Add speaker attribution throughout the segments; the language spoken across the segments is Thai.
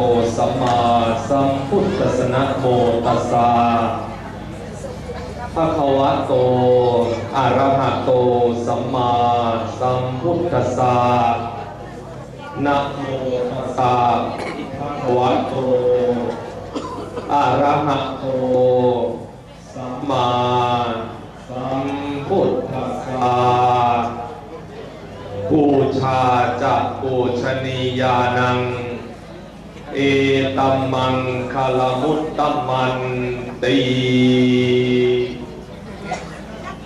Speaker 1: โอสัมมาสัมพุทธสนะโมตัสสะภะคะวะโต อะระหะโต สัมมาสัมพุทธัสสะนะโมตัสสะภะคะวะโต อะระหะโต สัมมาสัมพุทธัสสะบูชาจะปูชนียานัง เอตัมมังคลมุตตัมมันตี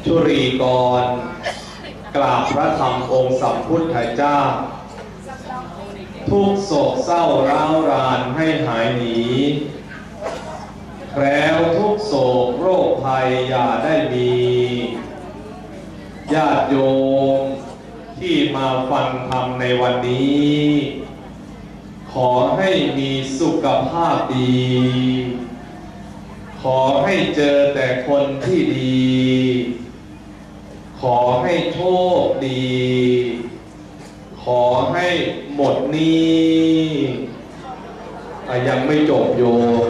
Speaker 1: ชุรีกร กราบพระธรรมองค์สัมพุทธเจ้า ทุกโศกเศร้าร้าวรานให้หายหนีแคล้วทุกโศกโรคภัยอย่าได้มี ญาติโยมที่มาฟังธรรมในวันนี้ ขอให้มีสุขภาพดี ขอให้เจอแต่คนที่ดี ขอให้โชคดี ขอให้หมดหนี้ยังไม่จบโยม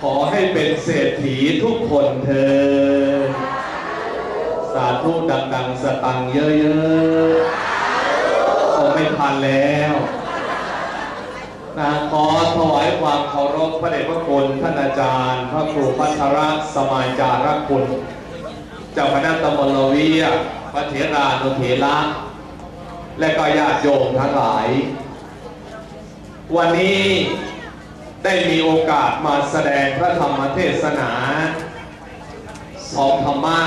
Speaker 1: ขอให้เป็นเศรษฐีทุกคนเธอ สาธุดังๆสตังเยอะๆคงไม่ทันแล้ว นะขอถวายความเคารพพระเดชพระคุณท่านอาจารย์ พระครูพัชระสมายจารคุณ เจ้าคณะตำบลละเวียพระเถรานุเถระและก็ญาติโยมทั้งหลาย วันนี้ได้มีโอกาสมาแสดงพระธรรมเทศนาสองธรรมา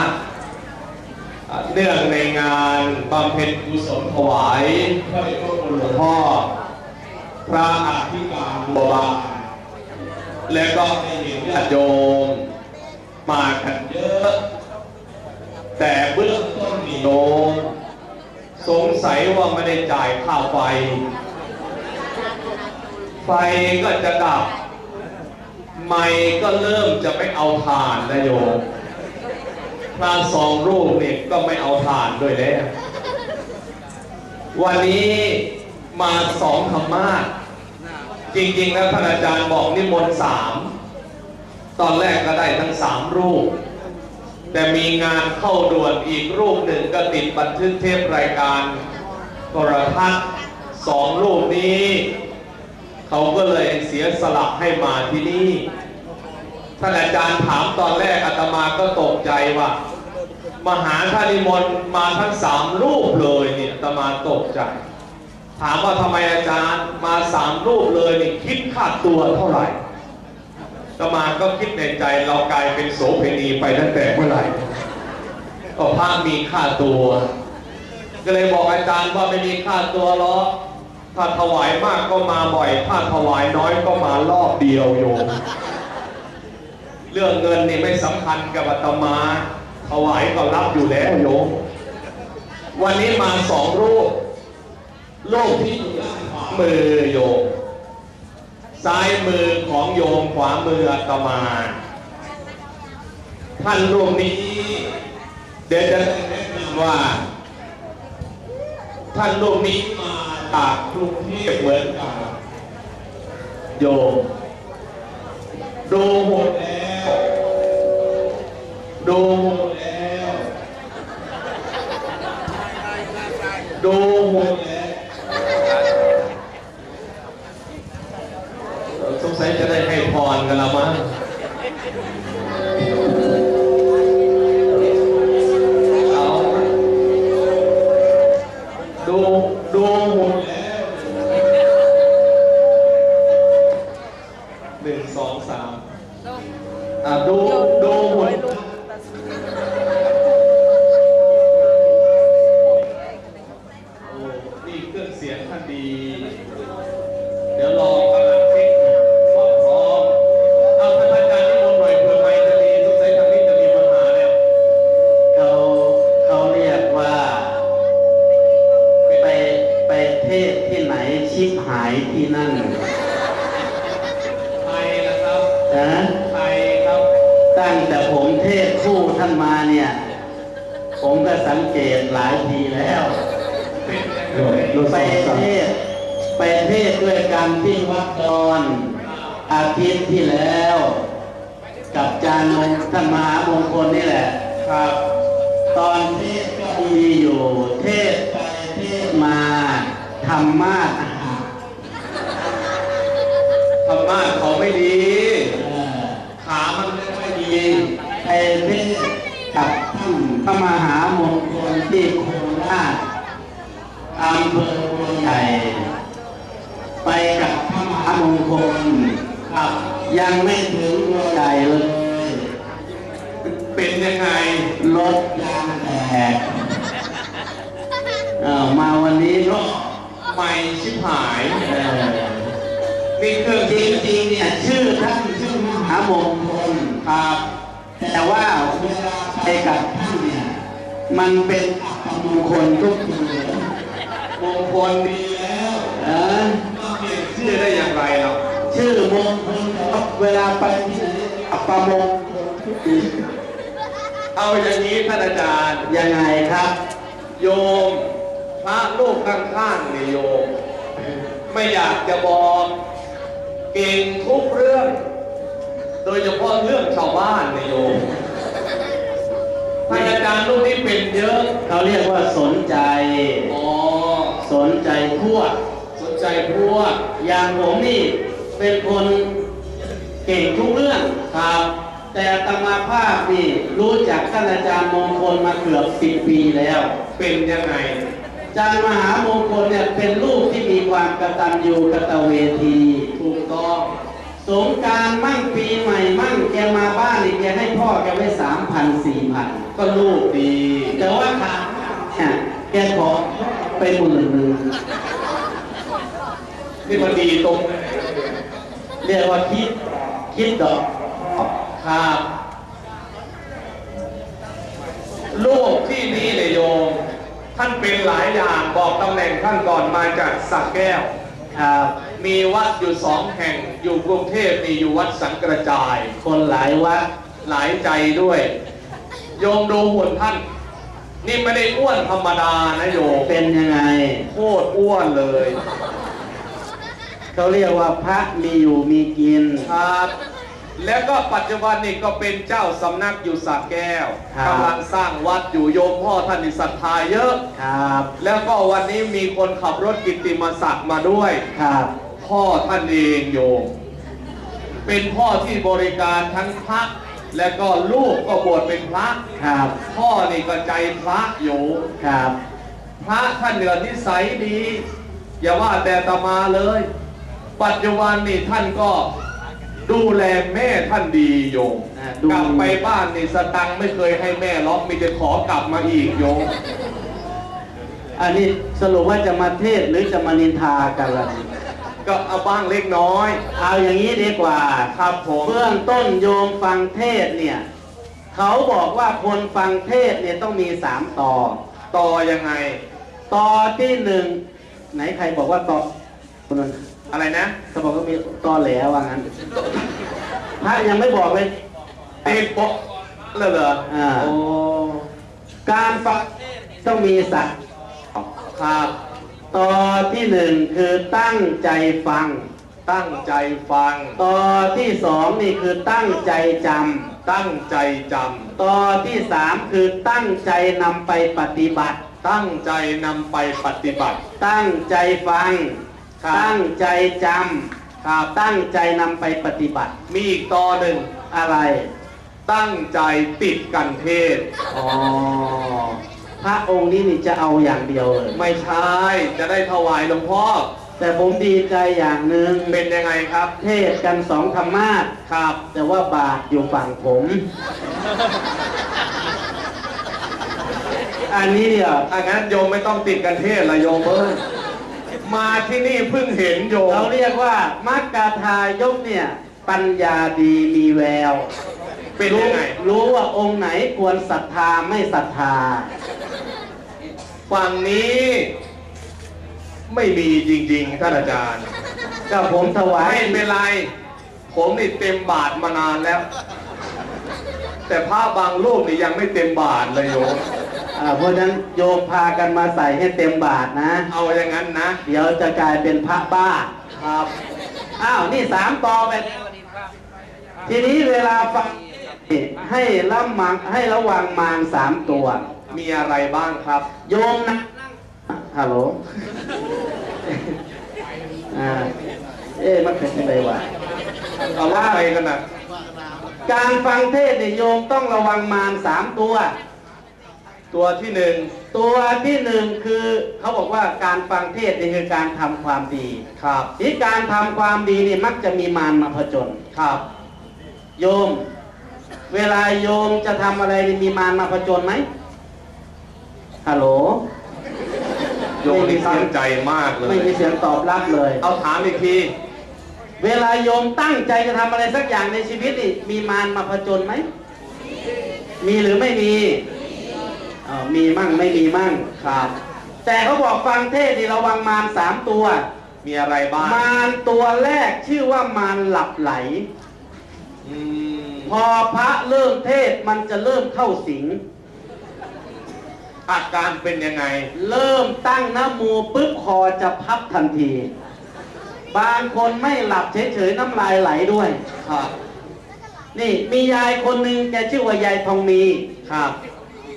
Speaker 1: เนื่องในงานบำเพ็ญกุศลถวายพระเดชพระคุณหลวงพ่อ พระอธิการบัวบานและก็ได้เห็นญาติโยมมากันเยอะ แต่เบื้องต้นนี่โยมสงสัยว่าไม่ได้จ่ายค่าไฟ ไฟก็จะดับ ไม่ก็เริ่มจะไม่เอาถ่านนะโยมพระสองรูปเนี่ยก็ไม่เอาฐานด้วยแล้ว วันนี้ มาสองธรรมาสจริง ๆ แล้วท่านอาจารย์บอกนิมนต์สามตอนแรกก็ได้ทั้งสามรูป แต่มีงานเข้าด่วนอีกรูปหนึ่งก็ติดบันทึกเทปรายการโทรทัศน์สองรูปนี้ เขาก็เลยเสียสละให้มาที่นี่ท่านอาจารย์ถามตอนแรกอาตมาก็ตกใจว่ามหาท่านิมนต์มาทั้งสามรูปเลยเนี่ยอาตมาตกใจ ถามว่าทำไมอาจารย์มาสามรูปเลยนี่คิดค่าตัวเท่าไหร่ตมาก็คิดในใจเรากลายเป็นโสเภณีไปตั้งแต่เมื่อไหร่ก็พระมีค่าตัว ก็เลยบอกอาจารย์ว่าไม่มีค่าตัวหรอกถ้าถวายมากก็มาบ่อย ถ้าถวายน้อยก็มารอบเดียวโยม เรื่องเงินนี่ไม่สำคัญกับอาตมา ถวายก็รับอยู่แล้วโยม วันนี้มาสองรูป รูปที่อยู่ด้านขวามือโยม ซ้ายมือของโยมขวามืออาตมา ท่านรูปนี้ เดี๋ยวจะแนะนำว่า ท่านรูปนี้มาจากกรุงเทพเหมือนกันโยม ดูหมดแล้ว ดูหมดแล้ว ดูหมดแล้วสงสัยจะ ได้ให้พรกันละมั้งเอาดูดูหมดแล้วหนึ่งสองสามอะดู ผม
Speaker 2: ก็สังเกตหลายทีแล้ว
Speaker 1: เป็นยังไง
Speaker 2: ไปเทศไปเทศน์ด้วยกันที่วัดดอน อาทิตย์ที่แล้ว กับจานมงท่านมหามงคลนี่แหละ
Speaker 1: ครับ
Speaker 2: ตอนเทศก็มีอยู่ เทศไปเทศมาธรรมาส
Speaker 1: ธรรมะเขาไม่ดี
Speaker 2: เอ่อ
Speaker 1: ขามันไม่ค่อยดี
Speaker 2: ไปเทศกับท่าน พระมหามงคลที่โคราชอำเภอบัวใหญ่ ไปกับพระมหามงคลครับยังไม่ถึงบัวใหญ่เลย
Speaker 1: เป็นยังไง
Speaker 2: รถยางแตกเอ่อมาวันนี้รถ
Speaker 1: ไม่ชิบหาย
Speaker 2: เอ่อ
Speaker 1: นี่เครื่อง
Speaker 2: จริงๆเนี่ยชื่อท่านชื่อมหามงคล
Speaker 1: ครับ
Speaker 2: แต่ว่าเวลาไปกับท่านเนี่ย มันเป็นมงคลทุกทีเลย
Speaker 1: มงคลดีแล้ว
Speaker 2: เออ
Speaker 1: มาเปลี่ยนชื่อได้อย่างไรเรา
Speaker 2: ชื่อมงคลเวลาไปที่ไหนอัปมงคลทุกที
Speaker 1: เอาอย่างนี้ท่านอาจารย์
Speaker 2: ยังไงครับ
Speaker 1: โยมพระลูกข้างๆเนี่ยโยม ไม่อยากจะบอกเก่งทุกเรื่อง โดยเฉพาะเรื่องชาวบ้านเนี่ยโยม ท่านอาจารย์ลูกนี้เป็นเยอะ
Speaker 2: เขาเรียกว่าสนใจ
Speaker 1: อ๋อ
Speaker 2: สนใจพวก
Speaker 1: สนใจพวก
Speaker 2: อย่างผมนี่เป็นคนเก่งทุกเรื่อง
Speaker 1: ครับ
Speaker 2: แต่อาตมาภาพนี่รู้จักท่านอาจารย์มงคลมาเกือบสิบปีแล้ว
Speaker 1: เป็นยังไง
Speaker 2: อาจารย์มหามงคลเนี่ยเป็นลูกที่มีความกตัญญูกตเวที
Speaker 1: ถูกต้อง
Speaker 2: สงกรารมั่งปีใหม่มั่งแกมาบ้านนี่แกให้พ่อแกไว้สามพันสี่พัน
Speaker 1: ก็ลูกดี
Speaker 2: แต่ว่าขาดเนี่ยแกขอไปหมื่นหนึ่ง
Speaker 1: นี่มันดีตรง
Speaker 2: เรียกว่าคิด คิดดอก
Speaker 1: ครับลูกที่นี่เนี่ยโยม ท่านเป็นหลายอย่างบอกตำแหน่งท่านก่อนมาจากสักแก้ว
Speaker 2: ครับ
Speaker 1: มีวัดอยู่สองแห่งอยู่กรุงเทพมีอยู่วัดสังกระจาย
Speaker 2: คนหลายวัด
Speaker 1: หลายใจด้วย โยมดูหุ่นท่าน นี่ไม่ได้อ้วนธรรมดานะโยม
Speaker 2: เป็นยังไง
Speaker 1: โคตรอ้วนเลย
Speaker 2: เขาเรียกว่าพระมีอยู่มีกิน
Speaker 1: ครับ แล้วก็ปัจจุบันนี่ก็เป็นเจ้าสำนักอยู่สระแก้ว
Speaker 2: ครับ
Speaker 1: กำลังสร้างวัดอยู่โยมพ่อท่านนี่ศรัทธาเยอะ
Speaker 2: ครับ
Speaker 1: แล้วก็วันนี้มีคนขับรถกิตติมศักดิ์มาด้วย
Speaker 2: ครับ
Speaker 1: พ่อท่านเองโยม เป็นพ่อที่บริการทั้งพระและก็ลูกก็บวชเป็นพระ
Speaker 2: ครับ
Speaker 1: พ่อนี่ก็ใจพระโยม
Speaker 2: ครับ
Speaker 1: พระท่านเหนือนิสัยดี อย่าว่าแต่ตมาเลย ปัจจุบันนี่ท่านก็ดูแลแม่ท่านดีโยม
Speaker 2: อ่าดู
Speaker 1: กลับไปบ้านนี่สตังค์ไม่เคยให้แม่ล็อกมีแต่ขอกลับมาอีกโยม
Speaker 2: อันนี้สรุปว่าจะมาเทศน์หรือจะมานินทากันล่ะ
Speaker 1: ก็เอาบ้างเล็กน้อย
Speaker 2: เอาอย่างนี้ดีกว่า
Speaker 1: ครับผม
Speaker 2: เบื้องต้นโยมฟังเทศน์เนี่ยเขาบอกว่าคนฟังเทศน์เนี่ยต้องมีสามต่อ
Speaker 1: ต่อยังไง
Speaker 2: ต่อที่หนึ่งไหนใครบอกว่าต่อคนนั้น
Speaker 1: อะไรนะ
Speaker 2: เขาบอกว่ามีต่อแหลว่างั้นพระยังไม่บอกเลย
Speaker 1: เด็กบอกเลยเหรอ
Speaker 2: อ่า
Speaker 1: โอ้
Speaker 2: การฟังเทศน์ต้องมีสัตว์
Speaker 1: ครับ
Speaker 2: ต่อที่หนึ่งคือตั้งใจฟัง
Speaker 1: ตั้งใจฟัง
Speaker 2: ต่อที่สองนี่คือตั้งใจจ
Speaker 1: ตั้งใจจำ
Speaker 2: ต่อที่สามคือตั้งใจนำไปปฏิบัติำ
Speaker 1: ตั้งใจนำไปปฏิบัติ
Speaker 2: ตั้งใจฟัง
Speaker 1: ครับ
Speaker 2: ตั้งใจจ
Speaker 1: ครับำ
Speaker 2: ตั้งใจนำไปปฏิบัติ
Speaker 1: มีอีกต่อหนึ่ง
Speaker 2: อะไร
Speaker 1: ตั้งใจติดกันเทศ
Speaker 2: อ๋อ พระองค์นี้นี่จะเอาอย่างเดียวเลย
Speaker 1: ไม่ใช่ จะได้ถวายหลวงพ่อ
Speaker 2: แต่ผมดีใจอย่างหนึ่ง
Speaker 1: เป็นยังไงครับ
Speaker 2: เทศกันสองธรรมาส
Speaker 1: ครับ
Speaker 2: แต่ว่าบาทอยู่ฝั่งผม อันนี้เดียว
Speaker 1: ถ้างั้นโยมไม่ต้องติดกันเทศละโยมเอ้ยมาที่นี่เพิ่งเห็นโยม
Speaker 2: เราเรียกว่ามักกาทายกเนี่ย ปัญญาดีมีแวว
Speaker 1: เป็น
Speaker 2: รู้
Speaker 1: ยังไง
Speaker 2: รู้ว่าองค์ไหนควรศรัทธาไม่ศรัทธา
Speaker 1: ฝั่งนี้ไม่มีจริงๆท่านอาจารย์
Speaker 2: ก็ผมถวาย
Speaker 1: ไม่เป็นไร ผมนี่เต็มบาทมานานแล้ว แต่พระบางรูปนี่ยังไม่เต็มบาทเลยโยม
Speaker 2: อ่าเพราะฉะนั้นโยมพากันมาใส่ให้เต็มบาทนะ
Speaker 1: เอาอย่างนั้นนะ
Speaker 2: เดี๋ยวจะกลายเป็นพระบ้า
Speaker 1: ครับ
Speaker 2: อ้าวนี่สามต่อไปแล้วทีนี้เวลาฟังให้ระมังให้ระวังมารสามตัว
Speaker 1: มีอะไรบ้างครับ
Speaker 2: โยมนะฮัลโหลอ่าเอ๊ะมันเป็นยังไงวะ
Speaker 1: เอาว่าอะไรกันนะ
Speaker 2: การฟังเทศน์เนี่ยโยมต้องระวังมารสามตัว
Speaker 1: ตัวที่หนึ่ง
Speaker 2: ตัวที่หนึ่งคือเขาบอกว่าการฟังเทศน์นี่คือการทำความดี
Speaker 1: ครับ
Speaker 2: ที่การทำความดีนี่มักจะมีมารมาผจญ
Speaker 1: ครับ
Speaker 2: โยม เวลาโยมจะทำอะไรนี่มีมารมาผจญไหม ฮัลโหล
Speaker 1: โยมนี่ตั้งใจมากเล
Speaker 2: ไม่
Speaker 1: ย
Speaker 2: มีเสียงตอบรับเลย
Speaker 1: เอาถามอีกที
Speaker 2: เวลาโยมตั้งใจจะทำอะไรสักอย่างในชีวิตนี่มีมารมาผจญไหม มีหรือไม่มีอ๋อมีมั่งไม่มีมั่ง
Speaker 1: ครับ
Speaker 2: แต่เขาบอกฟังเทศน์นี่ระวังมารสามตัว
Speaker 1: มีอะไรบ้าง
Speaker 2: มารตัวแรกชื่อว่ามารหลับไหล
Speaker 1: อืม
Speaker 2: พอพระเริ่มเทศน์มันจะเริ่มเข้าสิง
Speaker 1: อาการเป็นยังไง
Speaker 2: เริ่มตั้งนะโมปุ๊บคอจะพับทันที บางคนไม่หลับเฉยๆน้ำลายไหลด้วย
Speaker 1: ครับ
Speaker 2: นี่มียายคนหนึ่งแกชื่อว่ายายทองมี
Speaker 1: ครับ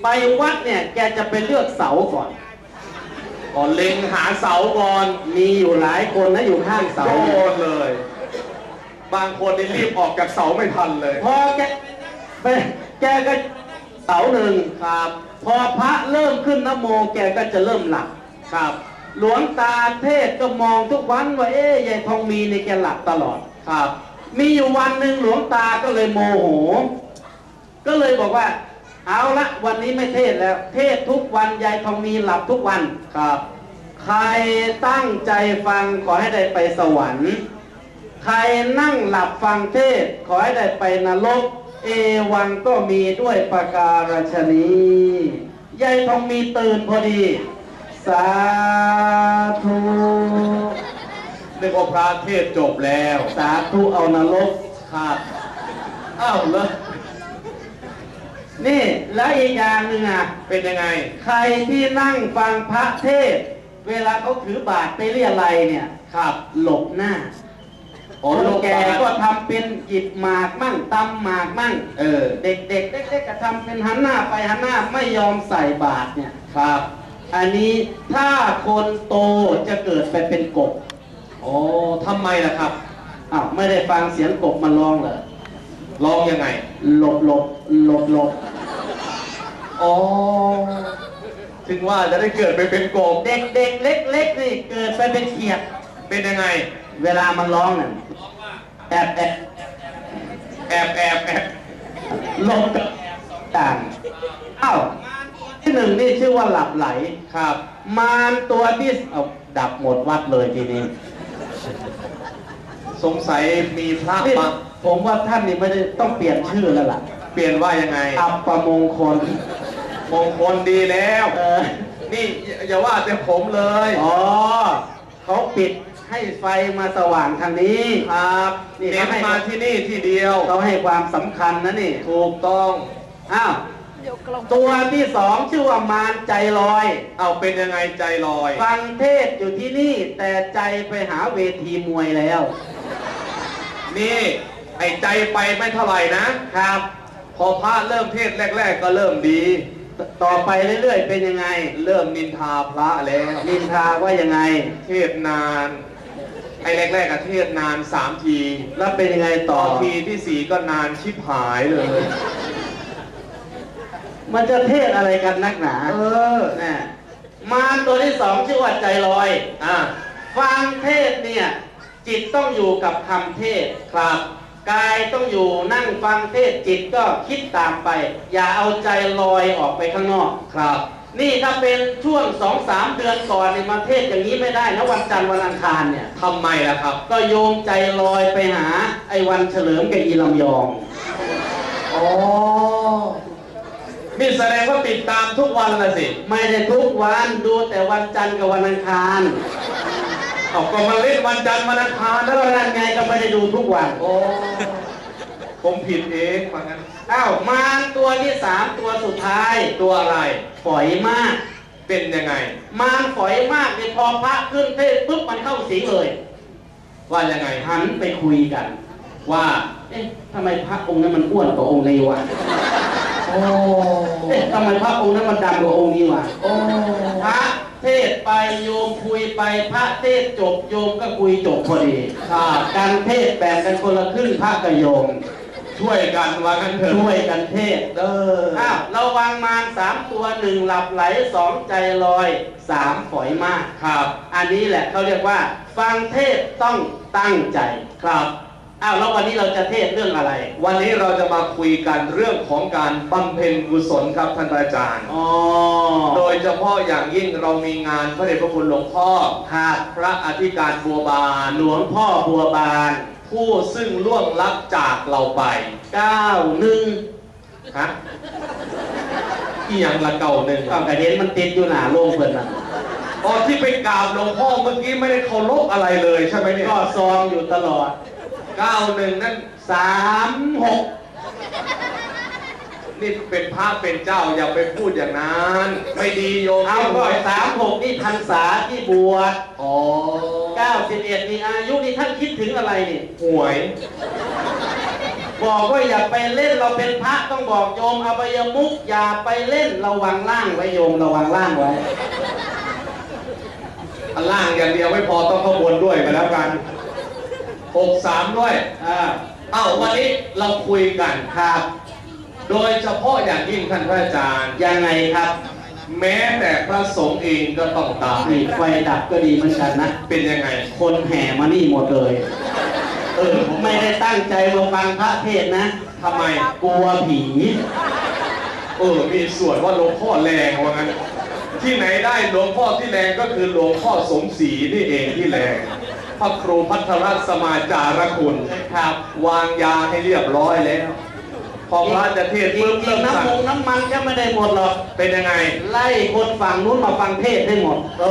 Speaker 2: ไปวัดเนี่ยแกจะไปเลือกเสาก่อน
Speaker 1: ก่อนเล็งหาเสาก่อน
Speaker 2: มีอยู่หลายคนนะอยู่ข้างเสา
Speaker 1: โด
Speaker 2: เนี่ย
Speaker 1: นเลย บางคนนี่รีบออกจากเสาไม่ทันเลย
Speaker 2: พอแกไปแกก็ เสาหนึ่ง
Speaker 1: ครับ
Speaker 2: พอพระเริ่มขึ้นนโมแกก็จะเริ่มหลับ
Speaker 1: ครับ
Speaker 2: หลวงตาเทศก็มองทุกวันว่าเอ๊ยยายทองมีในแกหลับตลอด
Speaker 1: ครับ
Speaker 2: มีอยู่วันหนึ่งหลวงตาก็เลยโมโห ก็เลยบอกว่า เอาละวันนี้ไม่เทศแล้ว เทศทุกวันยายทองมีหลับทุกวัน
Speaker 1: ครับ
Speaker 2: ใครตั้งใจฟังขอให้ได้ไปสวรรค์ ใครนั่งหลับฟังเทศขอให้ได้ไปนรก เอวังก็มีด้วยประการฉนี้ยายทองมีตื่นพอดี สาธุ
Speaker 1: นึกว่าพระเทศจบแล้ว
Speaker 2: สาธุเอานรก
Speaker 1: ครับอ้าวเลย
Speaker 2: นี่แล้วอีกอย่างหนึ่งอะ
Speaker 1: เป็นยังไง
Speaker 2: ใครที่นั่งฟังพระเทศน์เวลาเขาถือบาตรไปเรียอะไรยเนี่ย
Speaker 1: ครับ
Speaker 2: หลบหน้า
Speaker 1: โอ้
Speaker 2: คน
Speaker 1: โล
Speaker 2: แก่
Speaker 1: บา
Speaker 2: ก็
Speaker 1: ท
Speaker 2: ทำเป็นหยิบหมากมั่งตำหมากมั่ง
Speaker 1: เออ
Speaker 2: เด็กๆเล็กๆก็ทำเป็นหันหน้าไปหันหน้าไม่ยอมใส่บาตรเนี่ย
Speaker 1: ครับ
Speaker 2: อันนี้ถ้าคนโตจะเกิดไปเป็นกบ
Speaker 1: โอ้ทำไมล่ะครับ
Speaker 2: อ้าวไม่ได้ฟังเสียงกบมันร้องเหรอ
Speaker 1: ลองยังไง
Speaker 2: หลบหลบหลบหลบ
Speaker 1: อ๋อถึงว่าจะได้เกิดไปเป็นกบ
Speaker 2: เด็กๆเล็กๆนี่เกิดไปเป็นเขียด
Speaker 1: เป็นยังไง
Speaker 2: เวลามันร้องนั่น แอบแอบ
Speaker 1: แอบแอบแอบ
Speaker 2: หลบกับต่างอ้าวที่หนึ่งนี่ชื่อว่าหลับไหล
Speaker 1: ครับ
Speaker 2: มารตัวที่เอาดับหมดวัดเลยทีนี้
Speaker 1: สงสัยมีพระ
Speaker 2: นี่
Speaker 1: มา
Speaker 2: ผมว่าท่านนี่ไม่ได้ต้องเปลี่ยนชื่อแล้วล่ะ
Speaker 1: เปลี่ยนว่ายังไง
Speaker 2: อับประมงคล
Speaker 1: มงคลดีแล้ว
Speaker 2: เออ
Speaker 1: นี่อย่าว่าแต่ผมเลย
Speaker 2: อ๋อเขาปิด ให้ไฟมาสว่างทางนี้
Speaker 1: ครับ
Speaker 2: นี่
Speaker 1: เน้น
Speaker 2: เขาให้
Speaker 1: มาที่นี่ที่เดียว
Speaker 2: เขาให้ความสำคัญนะนี่
Speaker 1: ถูกต้อง
Speaker 2: อ้าวตัวที่สองชื่อว่ามารใจลอย
Speaker 1: เอาเป็นยังไงใจลอย
Speaker 2: ฟังเทศอยู่ที่นี่ แต่ใจไปหาเวทีมวยแล้ว
Speaker 1: นี่ ไอ้ใจไปไม่เท่าไหร่นะครับ พอพระเริ่มเทศแรก ๆ ก็เริ่มดี
Speaker 2: ต่อไปเรื่อยๆ เป็นยังไง
Speaker 1: เริ่มนินทาพระแล้ว
Speaker 2: นินทาว่ายังไง
Speaker 1: เทศนาน ไอ้แรกๆอะเทศนานสามที
Speaker 2: แล้วเป็นยังไง
Speaker 1: ต่
Speaker 2: ต่
Speaker 1: อ
Speaker 2: อ
Speaker 1: ทีที่สี่ก็นานชิบหายเลย
Speaker 2: มันจะเทศอะไรกันนักหนา
Speaker 1: เออ
Speaker 2: น่ะมารตัวที่สองชื่อว่าใจลอย
Speaker 1: อะ
Speaker 2: ฟังเทศเนี่ย จิตต้องอยู่กับคำเทศครับ กายต้องอยู่นั่งฟังเทศจิตก็คิดตามไป อย่าเอาใจลอยออกไปข้างนอก
Speaker 1: ครับ
Speaker 2: นี่ถ้าเป็นช่วงสองสามเดือนก่อนเนี่ยมาเทศอย่างนี้ไม่ได้นะวันจันทร์วันอังคารเนี่ย
Speaker 1: ทำไมล่ะครับ
Speaker 2: ก็โยมใจลอยไปหา ไอ้วันเฉลิมกับอีลำยอง
Speaker 1: อ๋อนี่แสดงว่าติดตามทุกวันละสิ
Speaker 2: ไม่ได้ทุกวันดูแต่วันจันทร์กับวันอังคาร
Speaker 1: เอาก็มาเล่นวันจันทร์วันอังคาร
Speaker 2: แล้วเรานั่นไงก็ไม่ได้ดูทุกวัน
Speaker 1: โอ้ ผมผิดเองว่างั้น
Speaker 2: อ้าวมารตัวที่สามตัวสุดท้าย
Speaker 1: ตัวอะไร
Speaker 2: ฝอยมาก
Speaker 1: เป็นยังไง
Speaker 2: มารฝอยมากเนี่ยพอพระขึ้นเทศน์ปุ๊บมันเข้าสิงเลย
Speaker 1: ว่ายังไง
Speaker 2: หันไปคุยกัน
Speaker 1: ว่า
Speaker 2: เอ๊ะทำไมพระองค์นั้นมันอ้วนกว่าองค์นี้วะ
Speaker 1: โอ้
Speaker 2: เอ๊ะทำไมพระองค์นั้นมันดำกว่าองค์นี้วะ
Speaker 1: โอ้
Speaker 2: พระเทศน์ไปโยมคุยไปพระเทศน์จบโยมก็คุยจบพอดี
Speaker 1: ครับ
Speaker 2: การเทศน์แบ่งกันคนละครึ่งพระกับโยม
Speaker 1: ช่วยกันว่างั้นเถอะ
Speaker 2: ช่วยกันเทศน์
Speaker 1: เออ
Speaker 2: อ้าวระวังมารสามตัวหนึ่งหลับไหลสองใจลอยสามฝอยมาก
Speaker 1: ครับ
Speaker 2: อันนี้แหละเขาเรียกว่า ฟังเทศน์ต้องตั้งใจครับอ้าวแล้ววันนี้เราจะเทศน์เรื่องอะไร
Speaker 1: วันนี้เราจะมาคุยกันเรื่องของการบำเพ็ญกุศลครับท่านอาจารย์
Speaker 2: อ๋อ
Speaker 1: โดยเฉพาะอย่างยิ่งเรามีงานพระเดชพระคุณหลวงพ่อ
Speaker 2: ครับ
Speaker 1: พระอธิการบัวบาน
Speaker 2: หลวงพ่อบัวบาน
Speaker 1: ผู้ซึ่งล่วงลับจากเราไป
Speaker 2: เก้าหนึ่ง
Speaker 1: ฮะอีหยังละเก่าหนึ่ง
Speaker 2: ก็กระเด็นมันติดอยู่หนาโล่งเพิ่นน่ะ
Speaker 1: ตอนที่ไปกราบหลวงพ่อเมื่อกี้ไม่ได้เคารพอะไรเลยใช่ไหมเนี่ย
Speaker 2: ก็ซองอยู่ตลอด
Speaker 1: เก้าหนึ่งนั่น
Speaker 2: สามหก
Speaker 1: นี่เป็นพระเป็นเจ้าอย่าไปพูดอย่างนั้น ไม่ดีโยม
Speaker 2: เอาก็สามหกนี่พรรษาที่บวช
Speaker 1: อ๋อ
Speaker 2: เก้าสิบเอ็ดนี่อายุนี่ท่านคิดถึงอะไรนี่
Speaker 1: หวย
Speaker 2: บอกว่าอย่าไปเล่นเราเป็นพระต้องบอกโยมอบายมุกอย่าไปเล่นระวังล่างไว้โยมระวังล่างไว้
Speaker 1: อันล่างอย่างเดียวไม่พอต้องข้างบนด้วยไปแล้วกันหกสามด้วย
Speaker 2: อ่า
Speaker 1: เอ้าวันนี้เราคุยกัน
Speaker 2: ครับ
Speaker 1: โดยเฉพาะอย่างยิ่งท่านพระอาจารย์
Speaker 2: ยังไงครับ
Speaker 1: แม้แต่พระสงฆ์เองก็ต้องตาย
Speaker 2: นี่ไฟดับก็ดีเหมือนกันนะ
Speaker 1: เป็นยังไง
Speaker 2: คนแห่มานี่หมดเลย เออ ผมไม่ได้ตั้งใจมาฟังพระเทศน์นะ
Speaker 1: ทำไม
Speaker 2: กลัวผี
Speaker 1: เออ มีส่วนว่าหลวงพ่อแรงว่างั้น ที่ไหนได้หลวงพ่อที่แรงก็คือหลวงพ่อสมศรีนี่เองที่แรงพระครูพัทรสมาจารคุณ
Speaker 2: ครับ
Speaker 1: วางยาให้เรียบร้อยแล้ว พอพระจะเทศน์
Speaker 2: จ
Speaker 1: ปุ๊บ
Speaker 2: ริ
Speaker 1: เริ่
Speaker 2: ง
Speaker 1: ม
Speaker 2: ๆ
Speaker 1: สั่
Speaker 2: น้ำม
Speaker 1: ง
Speaker 2: งน้ำมันก็ไม่ได้หมดหรอก
Speaker 1: เป็นยังไง
Speaker 2: ไล่คนฝั่งนู้นมาฟังเทศน์ได้หมด
Speaker 1: โอ้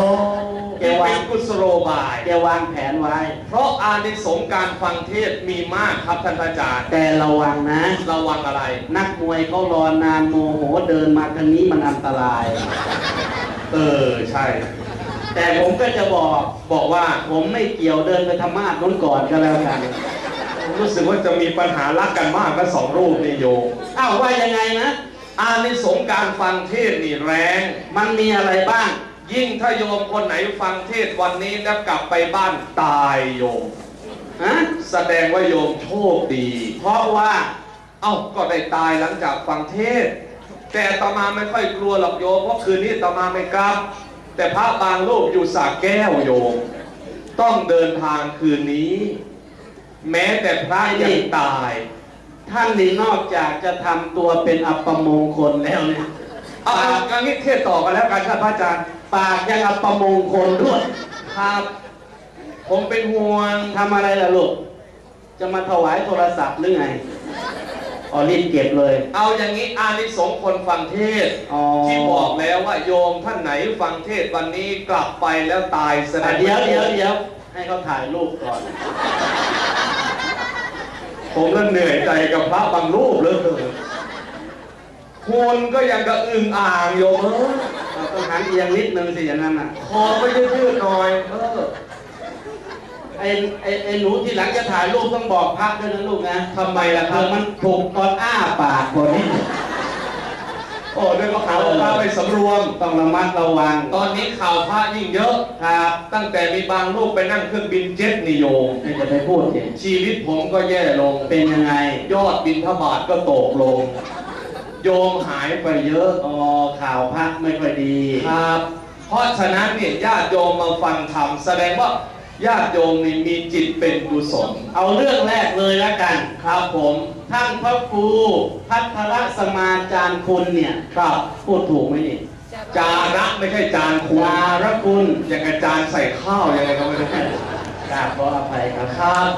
Speaker 1: แกเป็นกุศโลบาย
Speaker 2: แกวางแผนไว้
Speaker 1: เพราะอานิสงส์การฟังเทศน์มีมากครับท่านอาจารย์
Speaker 2: แต่ระวังนะ
Speaker 1: ระวังอะไร
Speaker 2: นักมวยเขารอนานโมโหเดินมาทางนี้มันอันตราย
Speaker 1: เออใช่
Speaker 2: แต่ผมก็จะบอก
Speaker 1: บอกว่า
Speaker 2: ผมไม่เกี่ยวเดินไปธรรมาสนู้นก่อนก็แล้วกัน
Speaker 1: รู้สึกว่าจะมีปัญหารักกันมากกันสองรูปนี่โย
Speaker 2: อ้าวว่ายังไงนะ
Speaker 1: อานิสงส์การฟังเทศน์นี่แรง
Speaker 2: มันมีอะไรบ้าง
Speaker 1: ยิ่งถ้าโยมคนไหนฟังเทศวันนี้แล้วกลับไปบ้านตายโยม
Speaker 2: ฮะ
Speaker 1: แสดงว่าโยมโชคดี
Speaker 2: เพราะว่า
Speaker 1: เอ้าก็ได้ตายหลังจากฟังเทศ แต่อาตมาไม่ค่อยกลัวหรอกโยมเพราะคืนนี้ตมาไม่กลับ แต่พระบางรูปอยู่สาแก้วโยม ต้องเดินทางคืนนี้ แม้แต่พระยังตาย
Speaker 2: ท่านนี่นอกจากจะทำตัวเป็นอัปมงคลแล้วเนี่ย
Speaker 1: เอาเอาเอางี้เทศต่อกันแล้วกันครับพระอาจารย์
Speaker 2: ปากยังอัปมงคลด้วย
Speaker 1: ครับ ผมเป็นห่วง
Speaker 2: ทำอะไรล่ะลูกจะมาถวายโทรศัพท์หรือไงอ๋อรีบเก็บเลย
Speaker 1: เอาอย่างนี้อานิสงส์คนฟังเทศน์
Speaker 2: อ๋อ
Speaker 1: ที่บอกแล้วว่าโยมท่านไหนฟังเทศน์วันนี้กลับไปแล้วตายแสด
Speaker 2: อะ
Speaker 1: ง
Speaker 2: เดี๋ยวเดี๋ยวเดี๋ยวให้เขาถ่ายรูปก่อน
Speaker 1: ผมก็เหนื่อยใจกับพระบางรูปเหลยคนก็ยังกระอึ่งอ่างโยมเออ
Speaker 2: ต้องหันเอียงนิดนึงสิอย่างนั้นอะ
Speaker 1: คอไม่ได้ยืดหน่อยเออ
Speaker 2: ไอ้ไอ้ไอ้หนูที่หลังจะถ่ายรูปต้องบอกพักด้วยนะลูกนะ
Speaker 1: ทำไมล่ะค
Speaker 2: เอ
Speaker 1: รับ
Speaker 2: อมันถูกตอนอ้าปากกว่านี้
Speaker 1: โอ้ดี๋ยวก็หาว่าพระไปสำรวม
Speaker 2: ต้องระมัดระวัง
Speaker 1: ตอนนี้ข่าวพระยิ่งเยอะ
Speaker 2: ครับ
Speaker 1: ตั้งแต่มีบางรูปไปนั่งเครื่องบินเจ็ตนิโยม
Speaker 2: ไม่จะไปพูดสิ
Speaker 1: ชีวิตผมก็แย่ลง
Speaker 2: เป็นยังไง
Speaker 1: ยอดบินทบาทก็ตกลง โยมหายไปเยอะ
Speaker 2: อ๋อ ข่าวพักไม่ค่อยดี
Speaker 1: ครับ เพราะฉะนั้นเนี่ยญาติโยมมาฟังธรรมแสดงว่าญาติโยมนี่มีจิตเป็นกุศล
Speaker 2: เอาเรื่องแรกเลยล้วกัน
Speaker 1: ครับผม
Speaker 2: ท่านพระครูพัทรสมาจารย์คุณเนี่ย
Speaker 1: ครับ
Speaker 2: พูดถูกไหมนี่
Speaker 1: จาระไม่ใช่จานคุณ
Speaker 2: จารคุณ
Speaker 1: อย่างกับจานใส่ข้าวยังไงก็ไม่รู้
Speaker 2: กราบขออภัยครับ
Speaker 1: ครับ